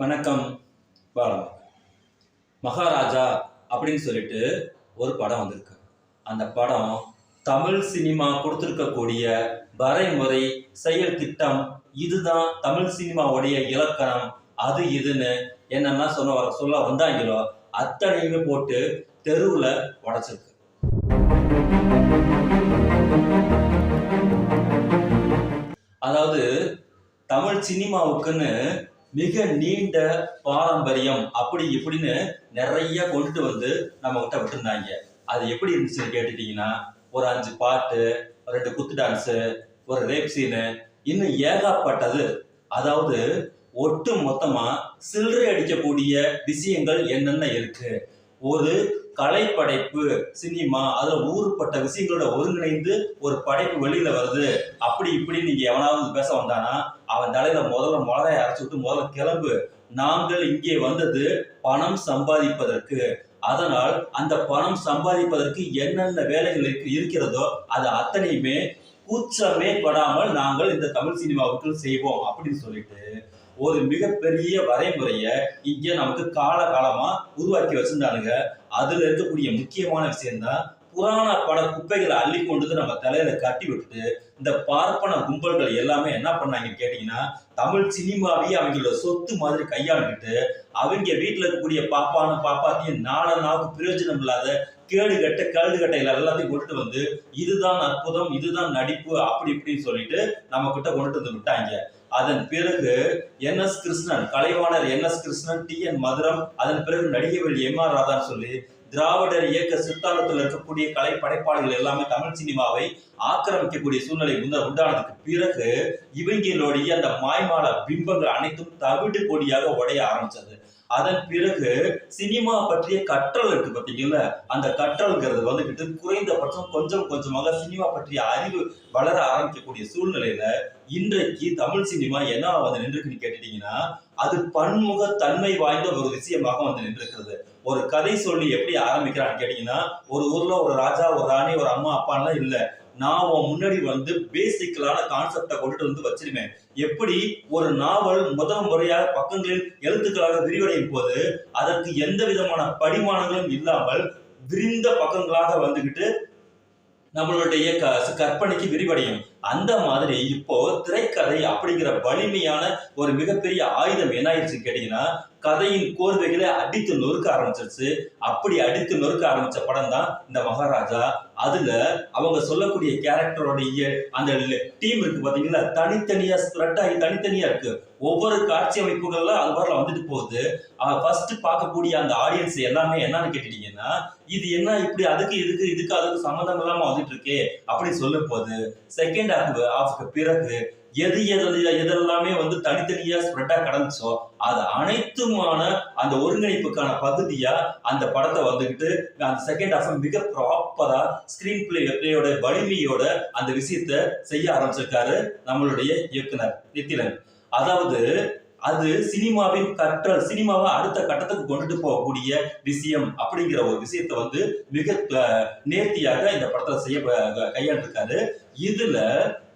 வணக்கம் பாலம். மகாராஜா அப்படின்னு சொல்லிட்டு ஒரு படம் வந்திருக்கு. அந்த படம் தமிழ் சினிமா கொடுத்துருக்கக்கூடிய வரைமுறை செயல் திட்டம். இதுதான் தமிழ் சினிமாவுடைய இலக்கணம். அது இதுன்னு என்னென்ன சொல்ல சொல்ல வந்தாங்களோ அத்தனையுமே போட்டு தெருவில் உடச்சிருக்கு. அதாவது தமிழ் சினிமாவுக்குன்னு மிக நீண்ட பாரம்பரியம். அப்படி இப்படின்னு நிறைய கொண்டுட்டு வந்து நம்ம கிட்ட விட்டுருந்தாங்க. அது எப்படி இருந்துச்சுன்னு கேட்டுட்டீங்கன்னா ஒரு அஞ்சு பாட்டு ரெண்டு குத்து டான்ஸு ஒரு ரேப் சீனு இன்னும் ஏகப்பட்டது. அதாவது ஒட்டு மொத்தமா சில்லறை அடிக்கக்கூடிய விஷயங்கள் என்னென்ன இருக்கு? ஒரு கலைப்படைப்பு சினிமா அதுல ஊறுப்பட்ட விஷயங்களோட ஒருங்கிணைந்து ஒரு படைப்பு வெளியில வருது. அப்படி இப்படி நீங்க எவனாவது பேச வந்தானா அவன் தலையில முதல்ல மிளகாய் அரைச்சு விட்டு முதல்ல கிளம்பு. நாங்கள் இங்கே வந்தது பணம் சம்பாதிப்பதற்கு. அதனால் அந்த பணம் சம்பாதிப்பதற்கு என்னென்ன வேலைகள் இருக்கிறதோ அது அத்தனையுமே கூச்சமே படாமல் நாங்கள் இந்த தமிழ் சினிமாவுக்கு செய்வோம் அப்படின்னு சொல்லிட்டு ஒரு மிகப்பெரிய வரைமுறைய இங்கே நமக்கு கால காலமா உருவாக்கி வச்சிருந்தானுங்க. அதுல இருக்கக்கூடிய முக்கியமான விஷயம்தான் புராண பட குப்பைகளை அள்ளி கொண்டு வந்து நம்ம தலையில கட்டி விட்டுட்டு இந்த பார்ப்பன கும்பல்கள் எல்லாமே என்ன பண்ணாங்கன்னு கேட்டீங்கன்னா தமிழ் சினிமாவையே அவங்களோட சொத்து மாதிரி கையாண்டுட்டு அவங்க வீட்டுல இருக்கக்கூடிய பாப்பான பாப்பாத்தையும் நாள பிரயோஜனம் இல்லாத கேடு கட்ட கழுது கட்டைகள் எல்லாத்தையும் கொண்டுட்டு வந்து இதுதான் அற்புதம் இதுதான் நடிப்பு அப்படி இப்படின்னு சொல்லிட்டு நம்ம கிட்ட கொண்டுட்டு வந்து விட்டாங்க. அதன் பிறகு N S Krishnan Kalaivanar N S Krishnan T N Mathuram அதன் பிறகு நடிகவேல் எம் ஆர் ராதான்னு சொல்லி திராவிடர் இயக்க சித்தாந்தத்தில் இருக்கக்கூடிய கலை படைப்பாளிகள் எல்லாமே தமிழ் சினிமாவை ஆக்கிரமிக்கக்கூடிய சூழ்நிலை முன்ன உண்டானதுக்கு பிறகு இவங்களுடைய அந்த மாய்மால பிம்பங்கள் அனைத்தும் தவிடு கொடியாக உடைய ஆரம்பிச்சது. அதன் பிறகு சினிமா பற்றிய கற்றல் இருக்கு பார்த்தீங்கல்ல அந்த கற்றல்ங்கிறது வந்துகிட்டு குறைந்தபட்சம் கொஞ்சம் கொஞ்சமாக சினிமா பற்றிய அறிவு வளர ஆரம்பிக்கக்கூடிய சூழ்நிலையில இன்றைக்கு தமிழ் சினிமா என்ன வந்து நின்றுக்குன்னு கேட்டுட்டீங்கன்னா அது பன்முக தன்மை வாய்ந்த ஒரு விஷயமாக வந்து நின்றுக்கிறது ஒரு கதை சொல்லி எப்படி ஆரம்பிக்கிறான்னு கேட்டீங்கன்னா ஒரு ஊர்ல ஒரு ராஜா ஒரு ராணி ஒரு அம்மா அப்பான்லாம் இல்லை. நான் உன் முன்னாடி வந்து பேசிக்கலான கான்செப்டை கொண்டுட்டு வந்து வச்சிருவேன். எப்படி ஒரு நாவல் முதல் முறையாக பக்கங்களில் எழுத்துக்களாக விரிவடையும் போது அதற்கு எந்த விதமான படிமானங்களும் இல்லாமல் விரிந்த பக்கங்களாக வந்துகிட்டு நம்மளுடைய க- கற்பனைக்கு விரிவடையும். அந்த மாதிரி இப்போ திரைக்கதை அப்படிங்கிற வலிமையான ஒரு மிகப்பெரிய ஆயுதம் என்ன ஆயிடுச்சுன்னு கேட்டீங்கன்னா கதையின் கோர்வைகளை அடித்து நொறுக்க ஆரம்பிச்சிருச்சு. அப்படி அடித்து நொறுக்க ஆரம்பிச்ச படம் தான் இந்த மகாராஜா. அதுல அவங்க சொல்லக்கூடிய கேரக்டரோடைய அந்த டீம் இருக்கு பாத்தீங்களா? தனித்தனியா ஸ்ப்ரெட் ஆகி தனித்தனியா இருக்கு. ஒவ்வொரு காட்சி அமைப்புகள்ல அது மாதிரில வந்துட்டு போகுது. ஃபர்ஸ்ட் பார்க்கக்கூடிய அந்த ஆடியன்ஸ் எல்லாமே என்னன்னு கேட்டுட்டீங்கன்னா இது என்ன இப்படி அதுக்கு இதுக்கு இதுக்கு அதுக்கு சம்மந்தம் இல்லாம வந்துட்டு இருக்கே அப்படின்னு சொல்லும் போது செகண்ட் ஹாஃப் ஆஃப்க்கு பிறகு எது எது எதெல்லாமே வந்து தனித்தனியா ஸ்ப்ரெட்டா கடந்துச்சோ அது அனைத்துமான அந்த ஒருங்கிணைப்புக்கான பகுதியா அந்த படத்தை வந்துகிட்டு அந்த செகண்ட் ஹாஃப் மிக ப்ராப்பரா ஸ்கிரீன் பிளே பிளேயோட வலிமையோட அந்த விஷயத்த செய்ய ஆரம்பிச்சிருக்காரு நம்மளுடைய இயக்குனர் நித்திலன். அதாவது அது சினிமாவின் கற்றல் சினிமாவை அடுத்த கட்டத்துக்கு கொண்டுட்டு போகக்கூடிய விஷயம் அப்படிங்கிற ஒரு விஷயத்த வந்து மிக நேர்த்தியாக இந்த படத்துல செய்ய கையாண்டிருக்காரு. இதுல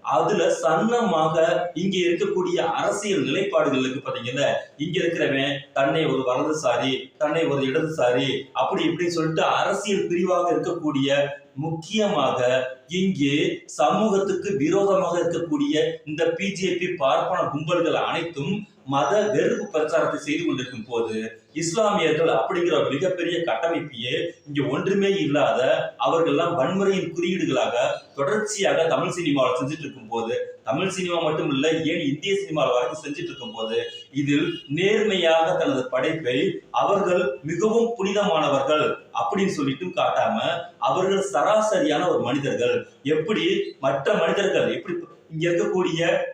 அதுல சன்னமாக இங்க இருக்கக்கூடிய அரசியல் நிலைப்பாடுகள் இருக்கு பாத்தீங்கல்ல இங்க இருக்கிறவன் தன்னை ஒரு வலதுசாரி தன்னை ஒரு இடதுசாரி அப்படி இப்படின்னு சொல்லிட்டு அரசியல் பிரிவாக இருக்கக்கூடிய முக்கியமாக இங்கே சமூகத்துக்கு விரோதமாக இருக்கக்கூடிய இந்த பிஜேபி பார்ப்பன கும்பல்கள் அனைத்தும் மத வெறுப்பு பிரச்சாரத்தை செய்து கொண்டிருக்கும் போது இஸ்லாமியர்கள் அப்படிங்கிற மிகப்பெரிய கட்டமைப்பையே இங்க ஒன்றுமே இல்லாத அவர்கள்லாம் வன்முறையின் குறியீடுகளாக தொடர்ச்சியாக தமிழ் சினிமாவில் செஞ்சுட்டு இருக்கும் போது தமிழ் சினிமா மட்டும் இல்ல ஏன் இந்திய சினிமாவில் வரைக்கும் செஞ்சுட்டு இருக்கும் போது இதில் நேர்மையாக தனது படைப்பை அவர்கள் மிகவும் புனிதமானவர்கள் அப்படின்னு சொல்லிட்டும் காட்டாம அவர்கள் சராசரியான ஒரு மனிதர்கள். எப்படி? மற்ற மனிதர்கள். எப்படி? இங்க இருக்கக்கூடிய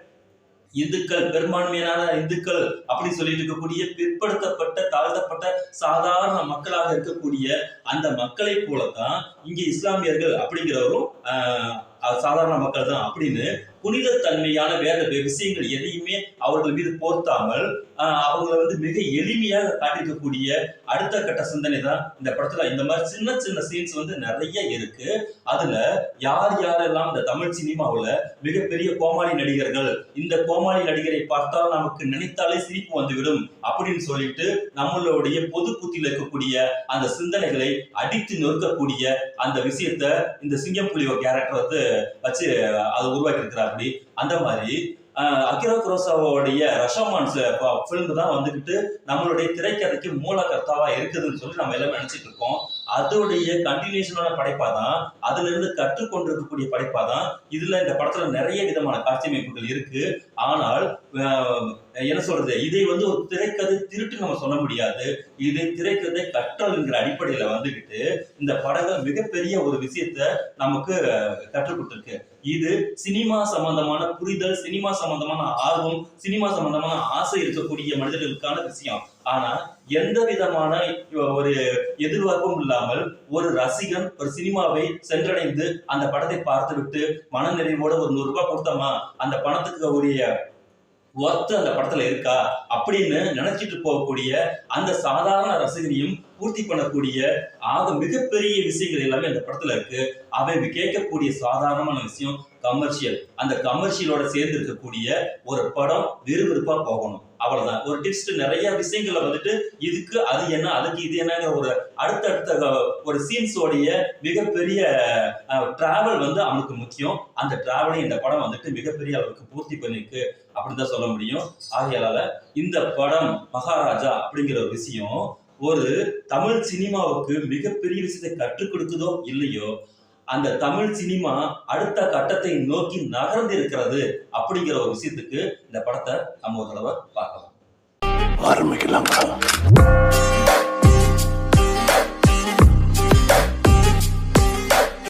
இந்துக்கள் பெரும்பான்மையான இந்துக்கள் அப்படின்னு சொல்லிட்டு இருக்கக்கூடிய பிற்படுத்தப்பட்ட தாழ்த்தப்பட்ட சாதாரண மக்களாக இருக்கக்கூடிய அந்த மக்களை போலத்தான் இங்கே இஸ்லாமியர்கள் அப்படிங்கிறவரும் ஆஹ், சாதாரண மக்கள் தான் அப்படின்னு புனித தன்மையான வேற விஷயங்கள் எதையுமே அவர்கள் மீது போர்த்தாமல் ஆஹ், அவங்கள வந்து மிக எளிமையாக காட்டிருக்கக்கூடிய அடுத்த கட்ட சிந்தனை தான் இந்த படத்துல. இந்த மாதிரி சின்ன சின்ன சீன்ஸ் வந்து நிறைய இருக்கு. அதுல யார் யாரெல்லாம் இந்த தமிழ் சினிமாவுல மிகப்பெரிய கோமாளி நடிகர்கள் இந்த கோமாளி நடிகரை பார்த்தால் நமக்கு நினைத்தாலே சிரிப்பு வந்துவிடும் அப்படின்னு சொல்லிட்டு நம்மளுடைய பொது புத்தியில் இருக்கக்கூடிய அந்த சிந்தனைகளை அடித்து நொறுக்கக்கூடிய அந்த விஷயத்த இந்த சிங்கம் புலியோ கேரக்டர் வந்து வச்சு அதை உருவாக்கி இருக்கிறாப்படி அந்த மாதிரி ஆஹ், குரோசாவோடைய ரஷமான் ஃபிலிம் தான் வந்துகிட்டு நம்மளுடைய திரைக்கதைக்கு மூலகர்த்தாவா இருக்குதுன்னு சொல்லி நம்ம எல்லாமே நினைச்சிட்டு இருக்கோம். அதோடைய கண்டினியூஷனான படைப்பா தான் அதுல இருந்து கற்றுக்கொண்டிருக்கக்கூடிய படைப்பா தான் இதுல இந்த படத்துல நிறைய விதமான காட்சியமைப்புகள் இருக்கு. ஆனால் என்ன சொல்றது? இதை வந்து ஒரு திரைக்கதை திருட்டு நம்ம சொல்ல முடியாது. இது திரைக்கதை கற்றல் என்கிற அடிப்படையில வந்துகிட்டு இந்த படங்கள் மிகப்பெரிய ஒரு விஷயத்த நமக்கு கற்றுக்கொடுத்துருக்கு. இது சினிமா சம்பந்தமான புரிதல் சினிமா சம்பந்தமான ஆர்வம் சினிமா சம்பந்தமான ஆசை இருக்கக்கூடிய மனிதர்களுக்கான விஷயம். ஆனா எந்த விதமான ஒரு எதிர்பார்ப்பும் இல்லாமல் ஒரு ரசிகன் ஒரு சினிமாவை சென்றடைந்து அந்த படத்தை பார்த்துவிட்டு மனநிறைவோட ஒரு நூறு ரூபாய் கொடுத்தோமா அந்த பணத்துக்கு உரிய ஒர்த்து அந்த படத்துல இருக்கா அப்படின்னு நினைச்சிட்டு போகக்கூடிய அந்த சாதாரண ரசிகனையும் பூர்த்தி பண்ணக்கூடிய ஆக மிகப்பெரிய விஷயங்கள் எல்லாமே அந்த படத்துல இருக்கு. அவை கேட்கக்கூடிய சாதாரணமான விஷயம் கமர்ஷியல் அந்த கமர்ஷியலோட சேர்ந்து இருக்கக்கூடிய ஒரு படம் விறுவிறுப்பா போகணும். அவ்வளவுதான். ஒரு டிப்ஸ்ட் நிறைய விஷயங்களை வந்துட்டு இதுக்கு அது என்ன அதுக்கு இது என்னங்கிற ஒரு அடுத்தடுத்த ஒரு சீன்ஸோடைய மிகப்பெரிய டிராவல் வந்து அவனுக்கு முக்கியம். அந்த டிராவலை இந்த படம் வந்துட்டு மிகப்பெரிய அளவுக்கு பூர்த்தி பண்ணிருக்கு அப்படின்னு தான் சொல்ல முடியும். ஆகையால இந்த படம் மகாராஜா அப்படிங்கிற ஒரு விஷயம் ஒரு தமிழ் சினிமாவுக்கு மிகப்பெரிய விஷயத்தை கற்றுக் கொடுக்குதோ இல்லையோ அந்த தமிழ் சினிமா அடுத்த கட்டத்தை நோக்கி நகர்ந்து இருக்கிறது அப்படிங்கிற ஒரு விஷயத்துக்கு இந்த படத்தை நம்ம ஒரு தடவை பார்க்கலாம். ஆரம்பிக்கலாங்களா